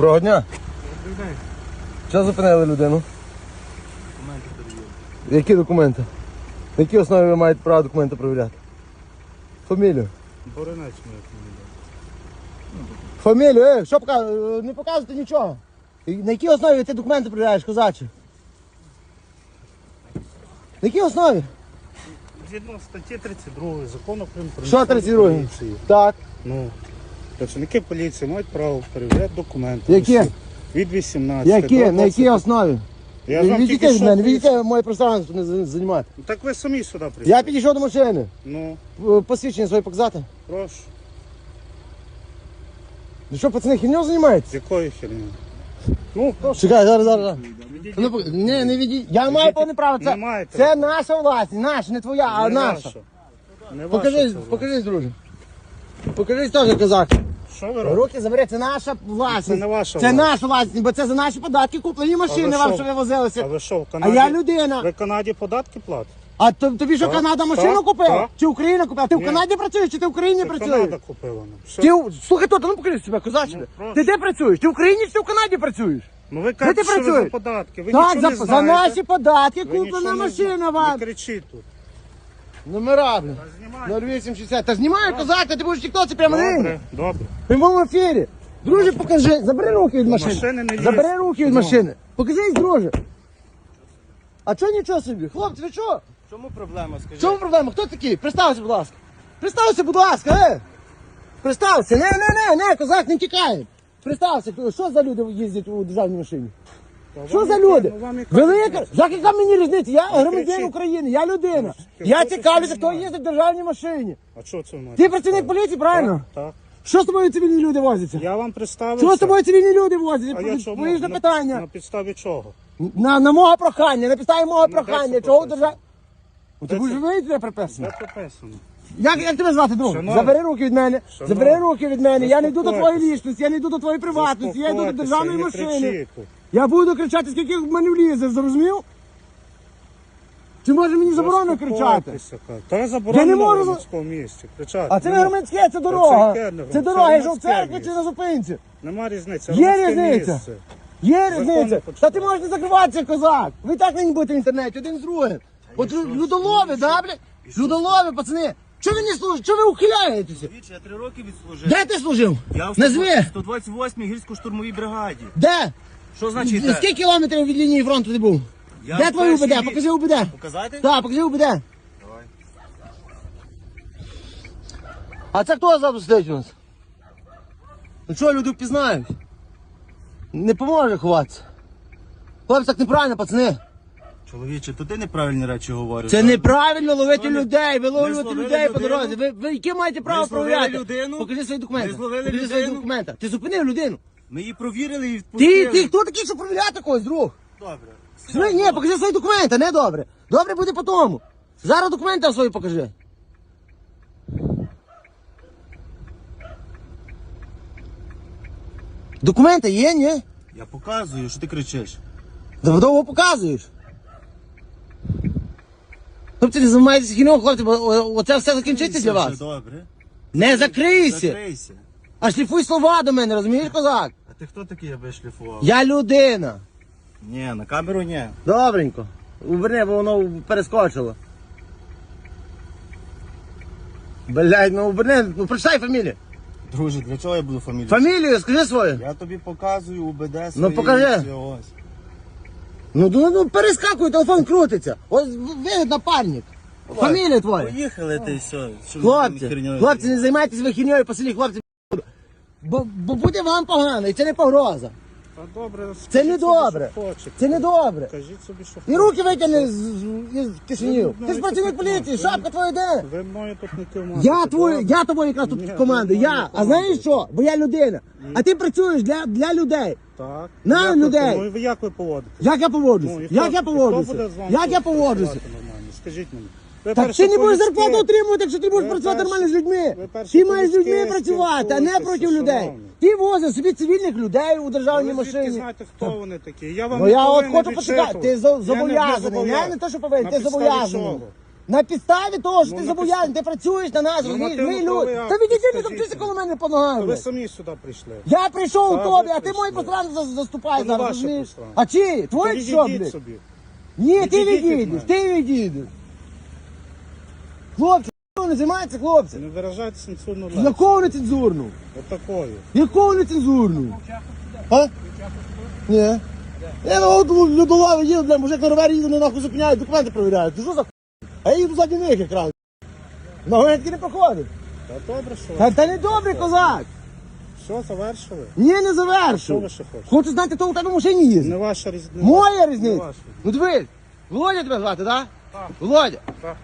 Доброго дня. Що зупинили людину? Документи перевірили. Які документи? На якій основі ви маєте право документи перевіряти? Фамілію. Боринець не йде. Фамілію, е, що пока... не показуєте нічого. І На якій основі ти документи перевіряєш, козаче? На якій основі? Згідно статті 32 закону про Що 32? поліцію. Так. Ну, працівники поліції мають право перевіряти документи. Які? Від 18 Які? до На якій 20. основі? Я ж вам Відійдіть тільки від що мене, відійдіть моє пространство не за- займати. Так ви самі сюди прийшли. Я підійшов до машини. Ну, Посвідчення своє показати. прошу. Ви що, пацани, херню займаєтесь? З якої? Ну, прошу. Чекай, зараз, зараз. зараз. Ну, пок- Ні, не відійдіть. Я маю повне право. Не Це, маєте. це наша власність, наша, не твоя, а Не наша. ваша. Не Покажись, це покажись, друже. Покажись теж, козак. Що ви робите? Руки забери, це наша власність. Це не ваша Це власність. наша власність, бо це за наші податки куплені машини вам, що? ви А возилися. ви що, в А Канаді? я людина. Ви в Канаді податки платите? А то- тобі що Так, Канада машину так, купила? так. Чи Україна купила? Ти в Ні. Канаді працюєш, чи ти в Україні Це працюєш? Канада купила. нам. Що? Ти, слухай, то, ну покажи себе, козаче. Ну, прошу. ти де працюєш? Ти в Україні чи ти в Канаді працюєш? Ну ви ти кажете, що ви працюєш? за податки. Ви так, нічого за, не за наші податки Ви куплена машина вам. Не кричіть тут. Номера, блін. Знімайте. 0860. Та знімай, козак, та ти будеш в тіктоці прямо нині. Добре, добре. В прямому ефірі. Друже, покажи. Забери руки від машини. машини не лізь. Забери руки від Ну. машини. Покажись, друже. А чого нічого собі? Хлопці, ви що? Чому проблема, В скажіть? чому проблема? Хто такий? Представся, будь ласка. Представся, будь ласка, е! Представся. Не, не, не, не, козак, не тікає. Представся, що за люди їздять у державній машині? Що за люди? ну, Велика. яка мені різниця? Я громадянин. України, я людина. Ну, Я цікавлюся, хто їздить в державній машині. А що це мене? Ти працівник поліції, правильно? Так. Що з тобою цивільні люди возяться? Я вам представився. Чого з тобою цивільні люди возять? А я чому? Поїж на На- питання. На підставі чого? На, на мого прохання, на підставі мого Ну, прохання. Чого прописано? держава? Ти Де будеш це? вийти Де приписано? прописано? Як, як тебе звати, друг? Шановний. Забери руки від мене. Шановний. Забери руки від мене. Я не йду до твоєї лічності, я не йду до твоєї приватності, я йду до державної не машини. Я буду кричати, скільки в мене влізе, зрозумів? Чи може мені заборонено кричати? Та Я не можу в людському місці кричати. А це не Нема- громадське, це дорога. це дорога, я в церкві чи на зупинці. Нема різниці. Є громадське різниця. місце. Є різниця. Та ти можеш не закриватися, козак. Ви і так не будете в інтернеті, один з другим. От лю- людолови, да, блядь? Людолови, пацани. Чого ви не служите? Чого ви ухиляєтеся? Я три роки відслужив. Де ти служив? Я в Назви. 128-й гірсько-штурмовій бригаді. Де? Що значить? Скільки кілометрів від лінії фронту ти був? Я Де в твої першій УБД? лі- Покажи УБД. Показати? Так, покажи УБД. Давай. А це хто зараз сидить у нас? Ну що, люди впізнають? Не поможе ховатися. Хлопці, так неправильно, пацани. Чоловіче, то ти неправильні речі говориш. Це так? неправильно ловити Ви не- людей, ви ви ловите зловили людей по людину? дорозі. Ви, ви які маєте право Ви зловили провіряти? людину? Покажи свої документи. Ви зловили Покажи свої людину? документи. Ти зупинив людину. Ми її провірили і відпустили. Ти, ти хто такий, щоб провіряти когось, друг? Добре. Смотри, ні, покажи свої документи, не добре. Добре буде по тому. Зараз документи свої покажи. Документи є, ні? Я показую, що ти кричиш. Довго показуєш. Хлопці, не займайтеся хіною, хлопці, бо о- оце все закінчиться для Все вас. Добре. Не закрийся. Закрийся. А шліфуй слова до мене, розумієш, козак? Ти хто такий, аби шліфував? Я людина. Ні, на камеру ні. Добренько. Уберни, бо воно перескочило. Блядь, ну уберни, ну прочитай фамілію. Друже, для чого я буду фамілію? Фамілію, скажи свою. Я тобі показую УБД свої. Ну, покажи. всі, Ось. Ну, ну, ну перескакуй, телефон крутиться. Ось ви напарник. Фамілія твоя. Поїхали ти і все. Що ви Хлопці, херньою? хлопці, не займайтеся ви хіньою по селі, хлопці. Бо, бо буде вам погано, і це не погроза. Та добре, Це скажіть не собі, добре. що хочете. Це не добре. Кажіть собі, що І руки витягни з, з, із кишенів. Ти ж працівник поліції, шапка твоя де? Ви мною тут не кермуєте. Я твою, я тобою якраз тут ви Я. мною А знаєш командуєте. що? Бо я людина. А ти працюєш для, для людей. Так. На Як ви- людей. Ну, і ви як ви поводите? Як я поводжуся? Ну, і хто- Як я хто поводжуся? буде з вами Як я поводжуся? нормально? Скажіть мені. Ви Так перше ти не будеш зарплату отримувати, якщо ти будеш Ви працювати перше- нормально з людьми. ви перше Ти маєш з людьми працювати, а не проти людей. шановні. Ти возиш собі цивільних людей у державній Ви звідки машині. знаєте, хто вони такі? Я вам Ну не я от повинен хочу почекати. відчитувати. Ти Я зо- не- зобов'язаний. не Я не те, що повинен, На ти підставі зобов'язаний. чого? На підставі того, що Ну, ти на зобов'язаний, ти працюєш на нас, розумієш, ми Нормативно-правовий люди. акт, Та відійди, не скажіть топчися коло мене по ногам. Ви самі сюди прийшли. Я прийшов у Та, тобі, ви а ти мої прийшли. за- заступаєш не зараз, ваше розумієш? пространство. А чи? Твої що, відійдіть блядь? собі. Ні, ти Відійдіть від відійдеш, ти відійдеш. Хлопці, що не займається, хлопці? Не виражайтеся нецензурно лексикою. Якого нецензурну? Отакою. Якого нецензурну? А? Ні. Я на от людолови їду, бля, мужик на ровері їду, не нахуй зупиняють, документи перевіряють. Ти що за? А я їду ззаді них якраз. На гонятки не проходить. Та добре, що Та, ви. та не добрий козак. Все, завершили. Ні, не Що завершу. ви ще хочете? Хочу знати, хто у тебе в машині їздить. Не ваша різниця. Моя різниця. ваша. Ну дивись, Володя тебе звати, так? Так. Володя. Так.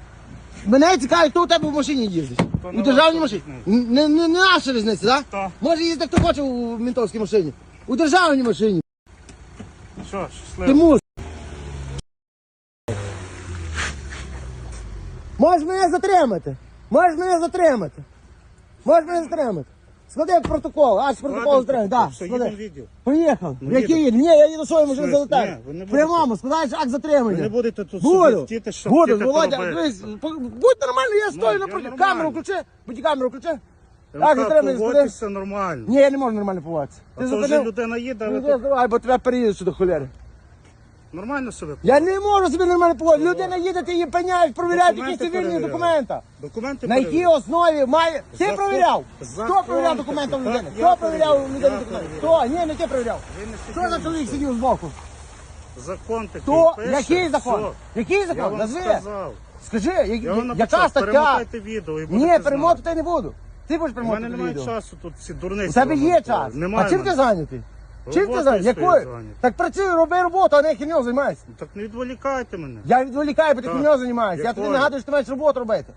Мене цікавить, хто у тебе в машині їздить. То У не державній машині. Не, не, не наша різниця, так? Може їздити хто хоче у ментовській машині. У державній машині. Що, Ти щасливо. Можеш мене затримати. Можеш мене затримати. Можеш мене затримати. Склади протокол, аж протокол затримати. Так, Все, склади. їдемо. Поїхав. Ну, Який їду. їде? Ні, я їду своєю машиною Смисл? залетаю. Ні, ви не будете. Прямому, складаєш акт затримання. Ви не будете тут Буду. собі втіти, що Буду, втіти Володя, робити. дивись, по- будь нормально, я стою я напроти. нормально. Камеру включи, будь камеру включи. Я Так, вам затримання, склади. поводьтеся нормально. Ні, я не можу нормально поводитися. А то вже людина їде, а ви Ну, тут давай, бо тебе переїдуть сюди, холєри. Нормально себе Я не можу собі нормально поводити. Людина їде, ти її пеняють, провіряють якісь Документи цивільні документи. Документи На якій основі має. Ти Закон- провіряв? Хто закон провіряв документи у такий. людини? Так, я Хто провіряв у перевіряв. людини Я документи? Хто? Ні, не ти провіряв. Ви не Що за сиділи, чоловік сидів збоку? Закон такий Хто? пише. Який закон? Все. Який Я закон? вам Назви. сказав. Скажи, я- Я вам яка написав, стаття? перемотайте відео і будете Ні, перемотати не буду. Ти будеш У мене перемотати немає відео. часу тут ці дурниці. У тебе є робити. час. Немає А чим в мене. ти зайнятий? Чим ти Роботою Якою? Так працюй, роби роботу, а не херню займайся. Так не відволікайте мене. Я відволікаю, бо ти Так. херню займаєшся. Я тобі Якою? нагадую, що ти маєш роботу робити.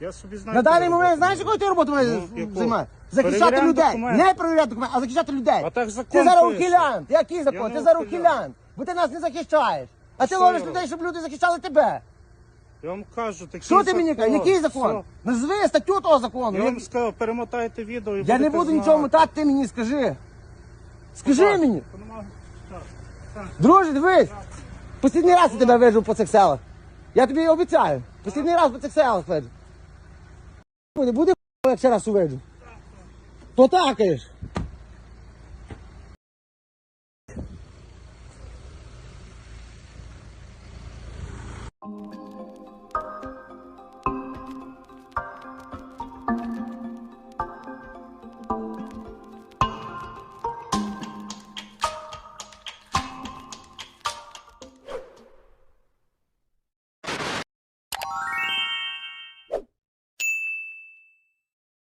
Я собі знаю. На даний момент знаєш, якою ти роботу маєш Ну, яку? Захищати Перевіряємо людей. документи. Не перевіряти документи, а захищати людей. А так закон Ти зараз пише. ухилянт. Який закон? Ти зараз ухилянт. ухилянт. Бо ти нас не захищаєш. А ти що ловиш я людей, щоб люди захищали тебе. Я вам кажу, такий Що ти мені кажеш? Який закон? Назви статтю того закону. Я Я, вам сказав, перемотайте відео і я будете не буду знати. нічого мотати, ти мені скажи. Скажи мені. Друже, дивись. Послідний раз я тебе вижу по цих селах. Я тобі обіцяю. Послідний раз по цих селах вижу. Не буде як ще раз увижу. То такаєш.